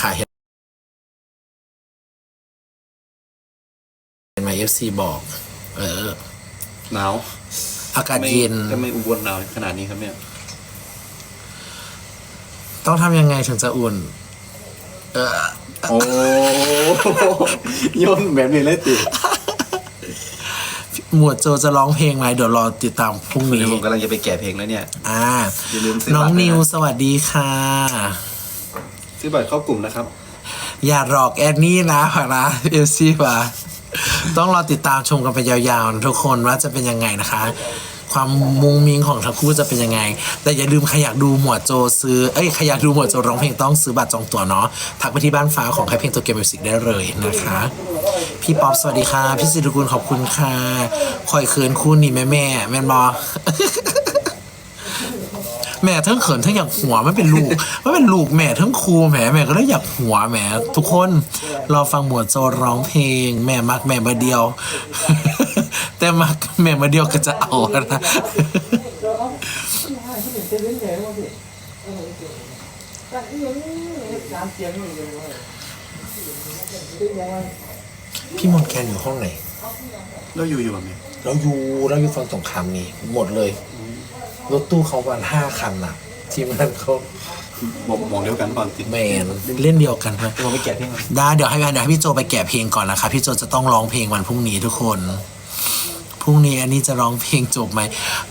ค่ะเห็นไหมเอฟซีบอก เออ หนาวอากาศเย็น ทำไมอุบลหนาวขนาดนี้ครับเนี่ยต้องทำยังไงถึงจะอุ่น เออโอ้ย่นแบบนี้เลยติหมวดโจจะร้องเพลงไหมเดี๋ยวรอติดตามพรุ่งเดี๋ยนี้วผมกำลังจะไปแกะเพลงแล้วเนี่ย อ่า อย่าลืมซื้อน้องบัตรด้วยนะนิวสวัสดีค่ะ ซื้อบัตรเข้ากลุ่มนะครับ อย่าหลอกแอดนี่นะพนะเอฟซีว่ะต้องรอติดตามชมกันไปยาวๆนะทุกคนว่าจะเป็นยังไงนะคะ ความมุงมิงของทั้งคู่จะเป็นยังไง แต่อย่าลืมใครอยากดูหมวดโจซื้อเอ้ยใครอยากดูหมวดโจร้องเพลงต้องซื้อบัตรจองตั๋วเนาะทักไปที่บ้านฟ้าของใครเพลงตัวเกมมิวสิกได้เลยนะคะ พี่ป๊อปสวัสดีค่ะ พี่สิริกุลขอบคุณค่ะคอยเขินคู่นี่แม่แม่แม่นบอ แม่ทั้งเขินทั้งอยากหัวไม่เป็นลูกไม่เป็นลูกแม่ทั้งครูแหมแม่ก็เลยอยากหัวแหมทุกคนรอฟังหมวดโจร้องเพลง แม่มักแม่มาเดียว แต่มักแม่มาเดียวก็จะเอานะพี่มนต์แคนอยู่ห้องไหนแล้วอยู่อยู่แบบนี้เราอยู่เราอยู่ฝั่งตรงข้ามนี่หมดเลย รถตู้เขาวันห้าคันน่ะ ทีมงานเขาบอกมองเดียวกันก่อนติดแมนเล่นเดียวกันนะเดี๋ยวผมไปแกะเพลงก่อนได้เดี๋ยวให้เดี๋ยวให้พี่โจไปแกะเพลงก่อนนะคะพี่โจจะต้องร้องเพลงวันพรุ่งนี้ทุกคนพรุ่งนี้อันนี้จะร้องเพลงจบไหม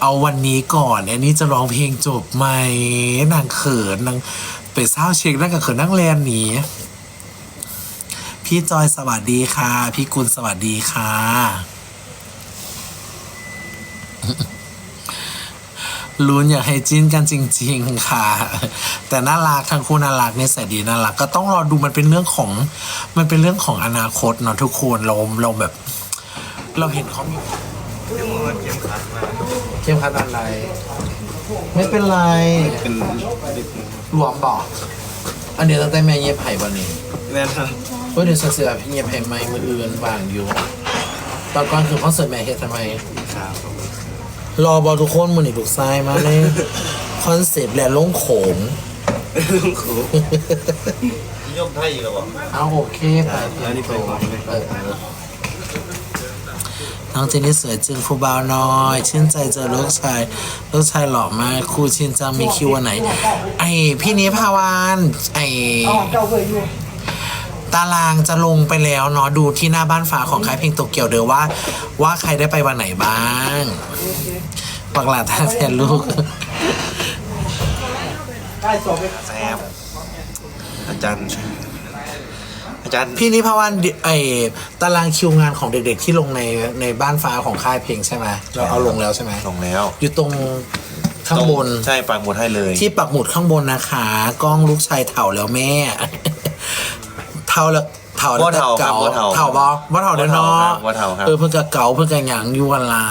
เอาวันนี้ก่อน อันนี้จะร้องเพลงจบไหมนางเขินนางไปเศร้าเช็คนั่งกับเขินนั่งแลนหนีพี่จอยสวัสดีค่ะ พี่กุลสวัสดีค่ะ ลุ้นอยากให้จิ้นกันจริง ๆ ค่ะ แต่น่ารักทั้งคู่น่ารักนิสัยดีน่ารักก็ต้องรอดูมันเป็นเรื่องของ มันเป็นเรื่องของอนาคตเนาะทุกคนเราเราแบบ เราเห็นเขามีเข้มขัดอะไร ไม่เป็นไรเป็นรวมบอกอันเดียวตั้งแต่แม่เย็บไผ่วันนี้แน่นครับเพื่อเดี๋ยวเสือพี่เย็บไผ่ไหมมืออื่นวางอยู่ตอนก่อนคือคอนเสิร์ตแม่เฮ็ดทำไม ครับ รอบอทุกคนมือหนีลูกทรายมาเลยคอนเซปต์และลงโขงลุงครูยมไทยอีกแล้ววะเอาโอเคไปแล้วนี่ไปก่อนเลยเออน้องเจนนี่สวยจึงครูบาวน้อย ชื่นใจเจอลูกชาย ลูกชายหล่อมากครูชินจังมีคิววันไหน ไอพี่นิพาวานไอ ตารางจะลงไปแล้วเนาะดูที่หน้าบ้านฟ้าของค่ายเพลงโตเกียวเดี๋ยวว่า ว่าใครได้ไปวันไหนบ้างปักหลาดท่าแทนลูกแซมอาจารย์ อาจารย์พี่นิพาวานไอตารางคิวงานของเด็กๆที่ลงในในบ้านฟ้าของค่ายเพลงใช่ไหมเราเอาลงแล้วใช่ไหมลงแล้ว อยู่ตรงข้างบน ใช่ปักหมุดให้เลย ที่ปักหมุดข้างบนนะคะ กล้องลูกชายเถ่าแล้วแม่เถ่าแล้วเถ่าแล้วบ่เฒ่าครับเก่าบ่เฒ่า เถ่าบอบ่เถ่าเด้อเนาะบ่เฒ่าครับเออเพิ่งกะเก่าเพิ่งกะหยังอยู่กันลา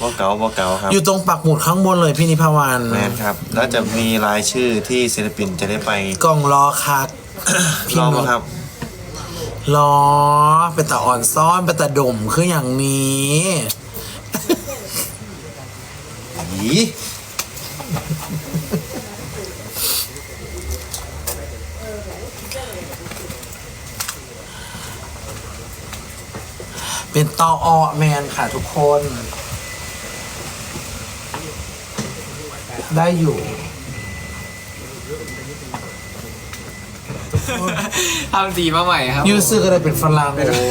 ว่าเก๋าว่าเก๋าครับอยู่ตรงปักหมุดข้างบนเลยพี่นิพาวานแมนครับแล้วจะมีรายชื่อที่ศิลปินจะได้ไปกล้องรอคักพี่รอนุมาชครับรอเป็นตาอ่อนซ้อนเป็นตาดมคืออย่างนี้อี เป็นตอออแมนค่ะทุกคน ได้อยู่ ทำสีมาใหม่ครับยูซึก็ได้เป็นฝรั่งโอ้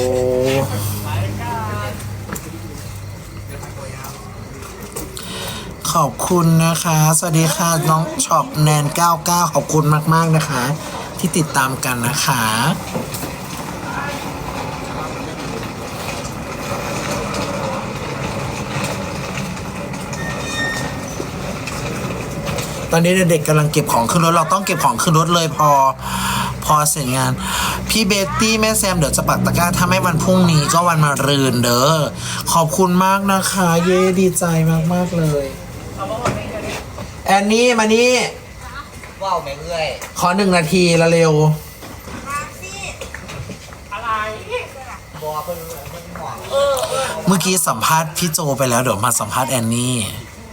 ขอบคุณนะคะ สวัสดีค่ะ น้องช็อปแนน 99 ขอบคุณมาก ๆ นะคะ ที่ติดตามกันนะคะ ตอนนี้เด็กๆกำลังเก็บของขึ้นรถเราต้องเก็บของขึ้นรถเลยพอพอเสร็จงาน พี่เบตตี้แม่แซมเดี๋ยวจะปักตะกร้าถ้าไม่วันพรุ่งนี้ก็วันมารืนเด้อขอบคุณมากนะคะ เย้ดีใจมากๆเลย แอนนี่มานี่ว้าวแม่เอ้ยขอหนึ่งนาทีละเร็วเมื่อกี้สัมภาษณ์พี่โจไปแล้วเดี๋ยวมาสัมภาษณ์แอนนี่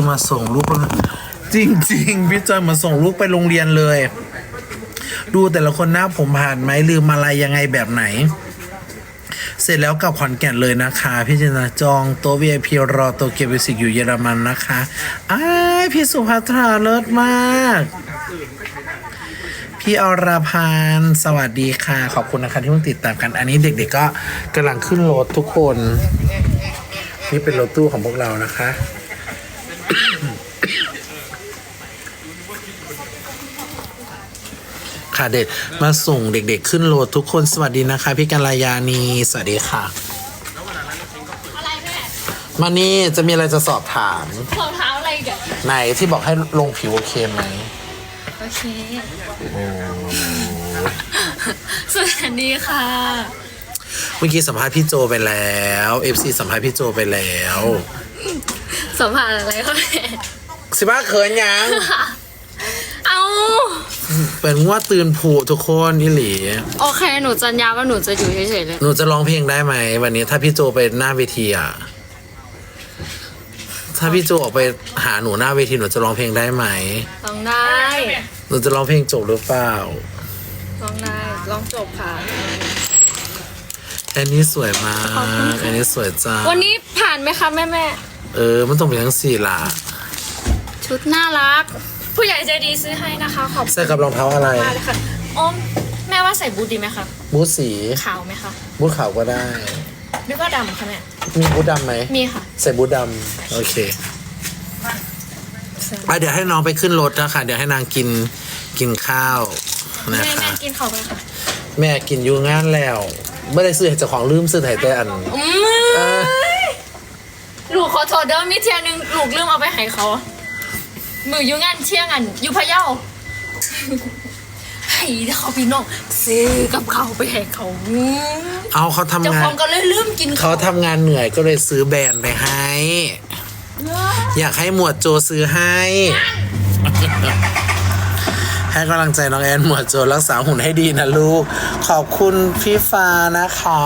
อมาส่งลูกไปจริงๆพี่จอยมาส่งลูกไปโรงเรียนเลย ดูแต่ละคนหน้าผมผ่านไหมลืมอะไรยังไงแบบไหน เสร็จแล้วกลับขอนแก่นเลยนะคะ พี่จินตาจองโต๊ะ VIP รอโตเกียวมิวสิกอยู่เยอรมันนะคะอ้ายพี่สุภัทราเลิศมาก พี่อรพันธ์สวัสดีค่ะ ขอบคุณนะคะที่เพิ่งติดตามกัน อันนี้เด็กๆก็กำลังขึ้นรถทุกคน นี่เป็นรถตู้ของพวกเรานะคะ ค่ะเด็กมาส่งเด็กๆ ขึ้นรถทุกคนสวัสดีนะคะ พี่กัลยานีสวัสดีค่ะอะไรแม่มานี่จะมีอะไรจะสอบถามรองเท้าอะไรเดี๋ยวไหนที่บอกให้ลงผิวโอเคไหม โอเค สวัสดีค่ะ เมื่อกี้สัมภาษณ์พี่โจไปแล้ว FC สัมภาษณ์พี่โจไปแล้วสัมผัสอะไรคะแม่สิบ้าเขินยังเอาเป็นงวดตื่นผูทุกคนนี่หลี โอเค หนูสัญญาว่าหนูจะอยู่เฉยๆเลย หนูจะร้องเพลงได้ไหมวันนี้ถ้าพี่โจไปหน้าเวทีอะ ถ้าพี่โจออกไปหาหนูหน้าเวทีหนูจะร้องเพลงได้ไหมลองได้หนูจะร้องเพลงจบหรือเปล่าลองได้ลองจบค่ะ อันนี้สวยมากอันนี้สวยจ้าวันนี้ผ่านไหมคะแม่แม่เออ มันต้องเป็นทั้งสี่ล่ะๆชุดน่ารัก ผู้ใหญ่ใจดีซื้อให้นะคะขอบคุณใส่กับรองเท้าอะไรมากเลยค่ะโอ้มแม่ว่าใส่บูทดีไหมคะบูทสีขาวไหมคะบูทขาวก็ได้ หรือว่าดำคะแม่ มีบูทดำไหม มีค่ะ ใส่บูทดำโอเคอะเดี๋ยวให้น้องไปขึ้นรถนะคะเดี๋ยวให้นางกินกินข้าวนะแม่คะแม่กินเขาไหมคะแม่กินอยู่งานแล้วไม่ได้ซื้อให้เจ้าของลืมซื้อให้แต่อัน อืเออลูกขอโทษเด้อมิเทียหนึงลูกลืมเอาไปให้เขา มืออยู่งานเที่ยงอันอยู่พะเยา ให้เขาพี่น้องซื้อกับเขาวไปให้เขาอืมเอาเขาทำเจ้างาขน องก็เลยลืมกินเขาทำงานเหนื่อยก็เลยซื้อแบรนด์ไปให้ อยากให้หมวดโจซื้อให้ ให้กำลังใจน้องแอนหมวดโจรักษาหุ่นให้ดีนะลูก ขอบคุณพี่ฟ้านะคะ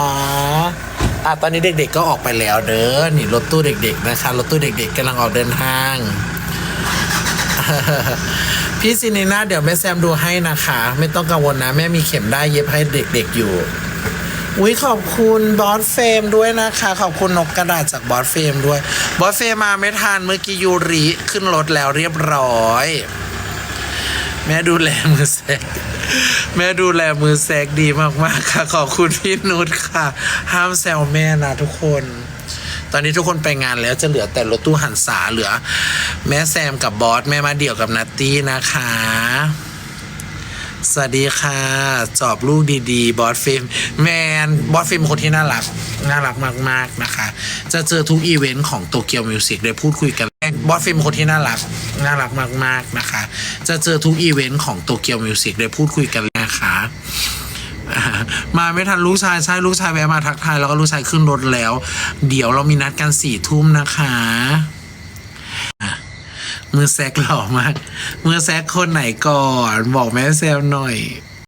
อะตอนนี้เด็กๆก็ออกไปแล้วเด้อนี่รถตู้เด็ก ๆ นะคะรถตู้เด็ก ๆกำลังออกเดินทาง พี่ซินีนาเดี๋ยวแม่แซมดูให้นะคะ ไม่ต้องกังวลนะ แม่มีเข็มได้เย็บให้เด็กๆอยู่อุ้ยขอบคุณบอสเฟมด้วยนะคะ ขอบคุณนกกระดาษจากบอสเฟมด้วย บอสเฟมมาไม่ทันเมื่อกี้ยูริขึ้นรถแล้วเรียบร้อย แม่ดูแลมือแซกแม่ดูแลมือแซกดีมากๆค่ะ ขอบคุณพี่นุชค่ะ ห้ามแซวแม่นะทุกคน ตอนนี้ทุกคนไปงานแล้วจะเหลือแต่รถตู้หันษาเหลือ แม่แซมกับบอสแม่มาเดี่ยวกับนัตตี้นะคะ สวัสดีค่ะ จอบลูกดีๆ บอสฟิล์มแมนบอสฟิล์มคนที่น่ารัก น่ารักมากๆนะคะ จะเจอทุกอีเวนต์ของโตเกียวมิวสิกเลยพูดคุยกันบอสฟิล์มคนที่น่ารัก น่ารักมากๆนะคะ จะเจอทุกอีเวนต์ของโตเกียวมิวสิกเลยพูดคุยกัน มาไม่ทันลูกชายใช่ลูกชายแวะมาทักทายแล้วก็ลูกชายขึ้นรถแล้ว เดี๋ยวเรามีนัดกันสี่ทุ่มนะคะมือแซกหล่อมากมือแซกคนไหนก่อน บอกแม่แซวหน่อย